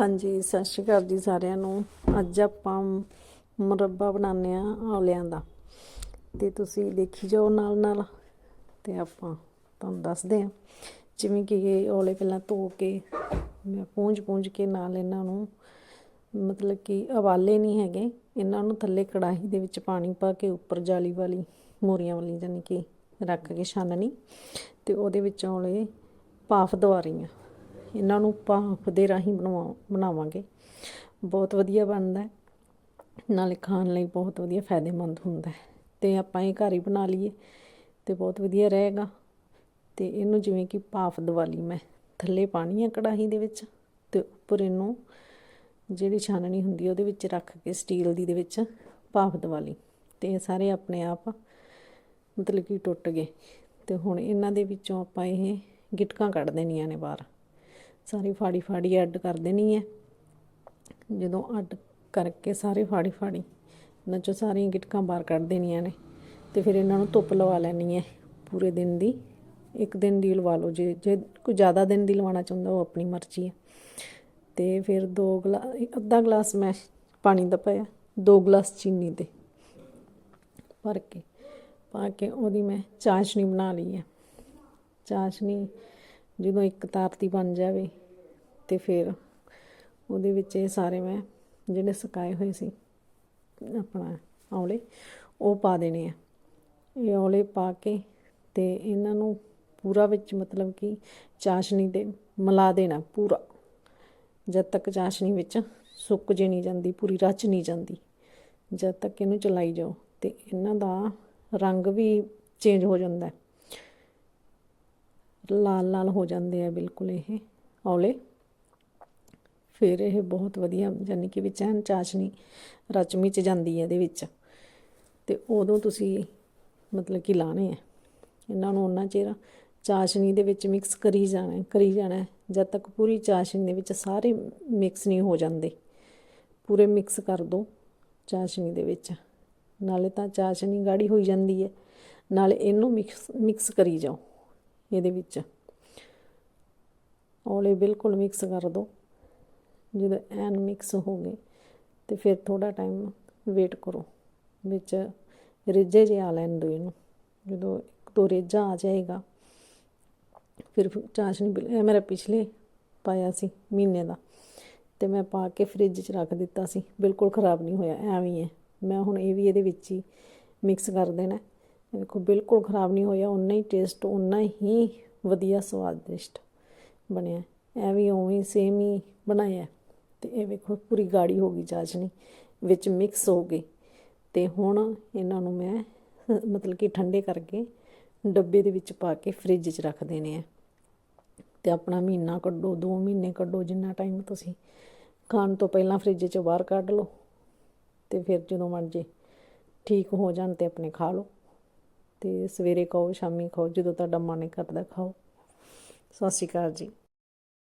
ਹਾਂਜੀ, ਸਤਿ ਸ਼੍ਰੀ ਅਕਾਲ ਜੀ ਸਾਰਿਆਂ ਨੂੰ। ਅੱਜ ਆਪਾਂ ਮੁਰੱਬਾ ਬਣਾਉਂਦੇ ਆ ਔਲਿਆਂ ਦਾ। ਤੇ ਤੁਸੀਂ ਦੇਖੀ ਜਾਓ ਨਾਲ ਨਾਲ ਤੇ ਆਪਾਂ ਤੁਹਾਨੂੰ ਦੱਸਦੇ ਆ ਜਿਵੇਂ ਕਿ ਇਹ ਔਲੇ ਪਹਿਲਾਂ ਧੋ ਕੇ ਮੈਂ ਪੂੰਝ ਪੂੰਝ ਕੇ ਨਾਲ ਇਹਨਾਂ ਨੂੰ ਮਤਲਬ ਕਿ ਉਬਾਲੇ ਨਹੀਂ ਹੈਗੇ। ਇਹਨਾਂ ਨੂੰ ਥੱਲੇ ਕੜਾਹੀ ਦੇ ਵਿੱਚ ਪਾਣੀ ਪਾ ਕੇ ਉੱਪਰ ਜਾਲੀ ਵਾਲੀ ਮੋਰੀਆਂ ਵਾਲੀ ਜਾਨੀ ਕਿ ਰੱਖ ਕੇ ਛਾਨਣੀ। ਤੇ ਉਹਦੇ ਵਿੱਚ ਔਲੇ ਭਾਫ ਦਵਾ ਰਹੀ ਹਾਂ ਇਹਨਾਂ ਨੂੰ ਭਾਫ ਦੇ ਰਾਹੀਂ ਬਣਵਾ, ਬਣਾਵਾਂਗੇ। ਬਹੁਤ ਵਧੀਆ ਬਣਦਾ ਹੈ। ਨਾਲੇ ਖਾਣ ਲਈ ਬਹੁਤ ਵਧੀਆ ਫਾਇਦੇਮੰਦ ਹੁੰਦਾ ਹੈ। ਤੇ ਆਪਾਂ ਇਹ ਘਰ ਹੀ ਬਣਾ ਲਈਏ ਤੇ ਬਹੁਤ ਵਧੀਆ ਰਹੇਗਾ। ਤੇ ਇਹਨੂੰ ਜਿਵੇਂ ਕਿ ਭਾਫ ਦਵਾ ਲਈ ਮੈਂ ਥੱਲੇ ਪਾਣੀ ਆ ਕੜਾਹੀ ਦੇ ਵਿੱਚ ਤੇ ਉੱਪਰ ਇਹਨੂੰ ਜਿਹੜੀ ਛਾਨਣੀ ਹੁੰਦੀ ਉਹਦੇ ਵਿੱਚ ਰੱਖ ਕੇ ਸਟੀਲ ਦੀ ਦੇ ਵਿੱਚ ਭਾਫ ਦਵਾ ਲਈ ਤੇ ਇਹ ਸਾਰੇ ਆਪਣੇ ਆਪ ਮਤਲਬ ਕਿ ਟੁੱਟ ਗਏ। ਤੇ ਹੁਣ ਇਹਨਾਂ ਦੇ ਵਿੱਚੋਂ ਆਪਾਂ ਇਹ ਗਿਟਕਾਂ ਕੱਢ ਦੇਣੀਆਂ ਨੇ ਬਾਹਰ। ਸਾਰੀ ਫਾੜੀ ਫਾੜੀ ਅੱਡ ਕਰ ਦੇਣੀ ਹੈ। ਜਦੋਂ ਅੱਡ ਕਰਕੇ ਸਾਰੇ ਫਾੜੀ ਫਾੜੀ, ਇਹਨਾਂ ਚੋਂ ਸਾਰੀਆਂ ਗਿਟਕਾਂ ਬਾਹਰ ਕੱਢ ਦੇਣੀਆਂ ਨੇ ਤੇ ਫਿਰ ਇਹਨਾਂ ਨੂੰ ਧੁੱਪ ਲਵਾ ਲੈਣੀ ਹੈ। ਪੂਰੇ ਦਿਨ ਦੀ, ਇੱਕ ਦਿਨ ਦੀ ਲਵਾ ਲਓ, ਜੇ ਜੇ ਕੋਈ ਜ਼ਿਆਦਾ ਦਿਨ ਦੀ ਲਵਾਉਣਾ ਚਾਹੁੰਦਾ ਉਹ ਆਪਣੀ ਮਰਜ਼ੀ ਹੈ। ਤੇ ਫਿਰ ਦੋ ਗਲਾ, ਅੱਧਾ ਗਲਾਸ ਮੈਂ ਪਾਣੀ ਦਾ ਪਾਇਆ, ਦੋ ਗਲਾਸ ਚੀਨੀ ਦੇ ਭਰ ਕੇ, ਪਾ ਕੇ ਉਹਦੀ ਮੈਂ ਚਾਸ਼ਨੀ ਬਣਾ ਲਈ ਹੈ। ਚਾਸ਼ਨੀ ਜਦੋਂ ਇੱਕ ਤਾਰਤੀ ਬਣ ਜਾਵੇ ਤੇ ਫਿਰ ਉਹਦੇ ਵਿੱਚ ਇਹ ਸਾਰੇ ਮੈਂ ਜਿਹੜੇ ਸੁਕਾਏ ਹੋਏ ਸੀ, ਆਪਣਾ ਔਲੇ, ਉਹ ਪਾ ਦੇਣੇ ਆ। ਇਹ ਔਲੇ ਪਾ ਕੇ ਤੇ ਇਹਨਾਂ ਨੂੰ ਪੂਰਾ ਵਿੱਚ ਮਤਲਬ ਕਿ ਚਾਸ਼ਨੀ ਦੇ, ਮਿਲਾ ਦੇਣਾ ਪੂਰਾ। ਜਦ ਤੱਕ ਚਾਸ਼ਨੀ ਵਿੱਚ ਸੁੱਕ ਜੇ ਨਹੀਂ ਜਾਂਦੀ, ਪੂਰੀ ਰਚ ਨਹੀਂ ਜਾਂਦੀ, ਜਦ ਤੱਕ ਇਹਨੂੰ ਚਲਾਈ ਜਾਓ ਤੇ ਇਹਨਾਂ ਦਾ ਰੰਗ ਵੀ ਚੇਂਜ ਹੋ ਜਾਂਦਾ। ਹੈ ਲਾਲ ਲਾਲ ਹੋ ਜਾਂਦੇ ਆ ਬਿਲਕੁਲ ਇਹ ਔਲੇ। ਫਿਰ ਇਹ ਬਹੁਤ ਵਧੀਆ, ਯਾਨੀ ਕਿ ਵਿੱਚ ਐਨ ਚਾਸ਼ਨੀ ਰਚ ਮਿਚ ਜਾਂਦੀ ਹੈ ਇਹਦੇ ਵਿੱਚ। ਤੇ ਉਦੋਂ ਤੁਸੀਂ ਮਤਲਬ ਕਿ ਲਾਣੇ ਆ। ਇਹਨਾਂ ਨੂੰ ਉਹਨਾਂ ਚਿਰ ਚਾਸ਼ਨੀ ਦੇ ਵਿੱਚ ਮਿਕਸ ਕਰੀ ਜਾਣਾ ਕਰੀ ਜਾਣਾ ਜਦ ਤੱਕ ਪੂਰੀ ਚਾਸ਼ਨੀ ਦੇ ਵਿੱਚ ਸਾਰੇ ਮਿਕਸ ਨਹੀਂ ਹੋ ਜਾਂਦੇ। ਪੂਰੇ ਮਿਕਸ ਕਰ ਦਿਓ ਚਾਸ਼ਨੀ ਦੇ ਵਿੱਚ। ਨਾਲੇ ਤਾਂ ਚਾਸ਼ਨੀ ਗਾੜੀ ਹੋਈ ਜਾਂਦੀ ਹੈ। ਨਾਲੇ ਇਹਨੂੰ ਮਿਕਸ ਮਿਕਸ ਕਰੀ ਜਾਓ। ਇਹਦੇ ਵਿੱਚ। ਔਲੇ ਬਿਲਕੁਲ ਮਿਕਸ ਕਰ ਦਿਓ ਜਦੋਂ ਐਨ ਮਿਕਸ ਹੋ ਗਏ ਤੇ ਫਿਰ ਥੋੜਾ ਟਾਈਮ ਵੇਟ ਕਰੋ। ਵਿੱਚ ਰਿੱਝੇ ਜੇ ਆ ਲੈਣ ਦਿਓ ਇਹਨੂੰ। ਜਦੋਂ ਇੱਕ ਦੋ ਰੇਜਾ ਆ ਜਾਏਗਾ, ਫਿਰ ਚਾਸ਼ਨੀ ਇਹ ਮੇਰਾ ਪਿਛਲੇ ਪਾਇਆ ਸੀ ਮਹੀਨੇ ਦਾ, ਤੇ ਮੈਂ ਪਾ ਕੇ ਫ੍ਰਿਜ 'ਚ ਰੱਖ ਦਿੱਤਾ ਸੀ। ਬਿਲਕੁਲ ਖਰਾਬ ਨਹੀਂ ਹੋਇਆ, ਐਵੇਂ ਹੀ ਹੈ। ਮੈਂ ਹੁਣ ਇਹ ਵੀ ਇਹਦੇ ਵਿੱਚ ਹੀ ਮਿਕਸ ਕਰ ਦੇਣਾ। ਦੇਖੋ, ਬਿਲਕੁਲ ਖਰਾਬ ਨਹੀਂ ਹੋਇਆ ਉਨਾ ਹੀ ਟੇਸਟ ਉਨਾ ਹੀ ਵਧੀਆ ਸਵਾਦਿਸ਼ਟ ਬਣਿਆ। ਐਵੇਂ ਉਵੇਂ ਸੇਮ ਹੀ ਬਣਾਇਆ। ਤੇ ਇਹ ਵੇਖੋ, ਪੂਰੀ ਗਾੜੀ ਹੋ ਗਈ ਚਾਸ਼ਨੀ ਵਿੱਚ ਮਿਕਸ ਹੋ ਗਈ। ਤੇ ਹੁਣ ਇਹਨਾਂ ਨੂੰ ਮੈਂ, ਮਤਲਬ ਕਿ ਠੰਡੇ ਕਰਕੇ ਡੱਬੇ ਦੇ ਵਿੱਚ ਪਾ ਕੇ ਫ੍ਰਿਜ 'ਚ ਰੱਖ ਦੇਣੇ ਆ। ਤੇ ਆਪਣਾ ਮਹੀਨਾ ਕੱਢੋ 2 ਮਹੀਨੇ ਕੱਢੋ, ਜਿੰਨਾ ਟਾਈਮ ਤੁਸੀਂ ਖਾਣ ਤੋਂ ਪਹਿਲਾਂ ਫ੍ਰਿਜ 'ਚੋਂ ਬਾਹਰ ਕੱਢ ਲਓ। ਤੇ ਫਿਰ ਜਦੋਂ ਮਰਜ਼ੀ ਠੀਕ ਹੋ ਜਾਣ ਤੇ ਆਪਣੇ ਖਾ ਲਓ। ਤੇ ਸਵੇਰੇ ਖਾਓ ਸ਼ਾਮੀ ਖਾਓ ਜਦੋਂ ਤੁਹਾਡਾ ਮਨ ਕਰਦਾ ਖਾਓ। ਸਤਿ ਸ਼੍ਰੀ ਅਕਾਲ ਜੀ।